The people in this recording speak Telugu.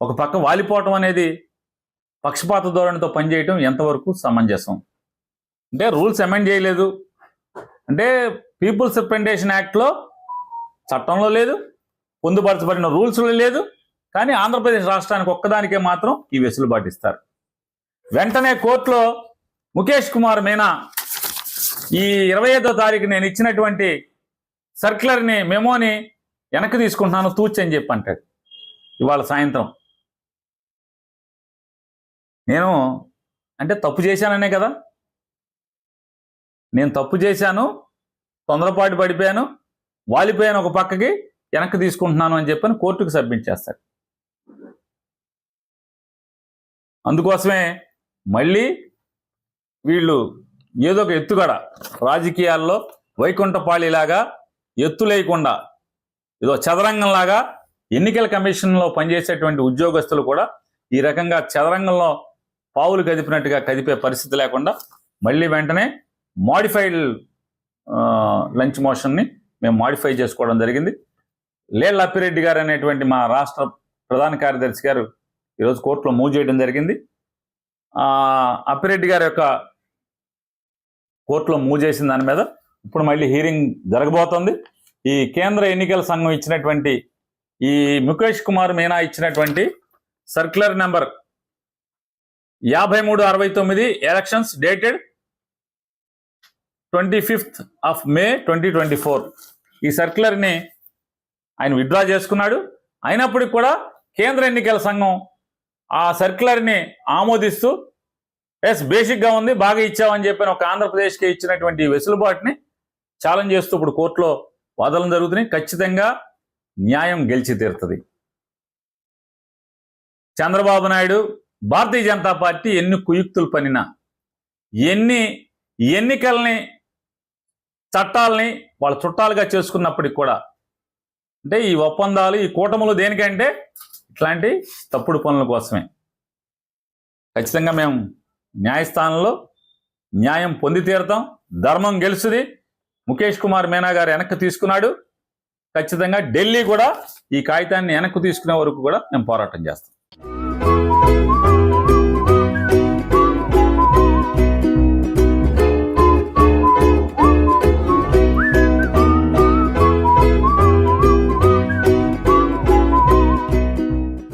ఒక పక్క వాలిపోవటం అనేది పక్షపాత ధోరణితో పనిచేయటం ఎంతవరకు సమంజసం? అంటే రూల్స్ అమెండ్ చేయలేదు. అంటే పీపుల్స్ రిప్రజెంటేషన్ యాక్ట్లో చట్టంలో లేదు పొందుపరచబడిన రూల్స్లో లేదు కానీ ఆంధ్రప్రదేశ్ రాష్ట్రానికి ఒక్కదానికే మాత్రం ఈ వెసులుబాటు ఇస్తారు. వెంటనే కోర్టులో ముఖేష్ కుమార్ మీనా ఈ ఇరవై ఐదో తారీఖు నేను ఇచ్చినటువంటి సర్క్యులర్ని మెమోని వెనక్కి తీసుకుంటున్నాను తూచి అని చెప్పి అంటాడు. ఇవాళ సాయంత్రం. నేను అంటే తప్పు చేశాననే కదా? నేను తప్పు చేశాను తొందరపాటు పడిపోయాను వాలిపోయాను ఒక పక్కకి వెనక్కి తీసుకుంటున్నాను అని చెప్పని కోర్టుకు సబ్మిట్ చేస్తాడు. అందుకోసమే మళ్ళీ వీళ్ళు ఏదో ఒక ఎత్తుగడ రాజకీయాల్లో వైకుంఠపాళిలాగా ఎత్తు లేకుండా ఏదో చదరంగంలాగా ఎన్నికల కమిషన్లో పనిచేసేటువంటి ఉద్యోగస్తులు కూడా ఈ రకంగా చదరంగంలో పావులు కదిపినట్టుగా కదిపే పరిస్థితి లేకుండా మళ్ళీ వెంటనే మాడిఫైడ్ లంచ్ మోషన్ని మేము మాడిఫై చేసుకోవడం జరిగింది. లేళ్ళ అప్పిరెడ్డి గారు అనేటువంటి మా రాష్ట్ర ప్రధాన కార్యదర్శి గారు ఈరోజు కోర్టులో మూవ్ చేయడం జరిగింది. అప్పిరెడ్డి గారి యొక్క కోర్టులో మూవ్ చేసిన దాని మీద ఇప్పుడు మళ్ళీ హీరింగ్ జరగబోతోంది. ఈ కేంద్ర ఎన్నికల సంఘం ఇచ్చినటువంటి ఈ ముఖేష్ కుమార్ మీనా ఇచ్చినటువంటి సర్క్యులర్ నెంబర్ యాభై మూడు అరవై తొమ్మిది elections dated twenty fifth of May twenty twenty four. ఈ సర్క్యులర్ని ఆయన విత్డ్రా చేసుకున్నాడు. అయినప్పటికీ కూడా కేంద్ర ఎన్నికల సంఘం ఆ సర్క్యులర్ని ఆమోదిస్తూ ఎస్ బేసిక్గా ఉంది బాగా ఇచ్చామని చెప్పిన ఒక ఆంధ్రప్రదేశ్కి ఇచ్చినటువంటి వెసులుబాటుని ఛాలెంజ్ చేస్తూ ఇప్పుడు కోర్టులో వాదనలు జరుగుతున్నాయి. ఖచ్చితంగా న్యాయం గెలిచి తీరుతుంది. చంద్రబాబు నాయుడు భారతీయ జనతా పార్టీ ఎన్ని కుయుక్తులు పనినా ఎన్ని ఎన్నికల్ని చట్టాలని వాళ్ళ చుట్టాలుగా చేసుకున్నప్పటికి కూడా అంటే ఈ ఒప్పందాలు ఈ కూటములు దేనికంటే ఇట్లాంటి తప్పుడు పనుల కోసమే. ఖచ్చితంగా మేము న్యాయస్థానంలో న్యాయం పొంది తీరుతాం ధర్మం గెలుస్తుంది ముఖేష్ కుమార్ మీనా గారు వెనక్కి తీసుకున్నాడు. ఖచ్చితంగా ఢిల్లీ కూడా ఈ కాగితాన్ని వెనక్కి తీసుకునే వరకు కూడా మేము పోరాటం చేస్తాం.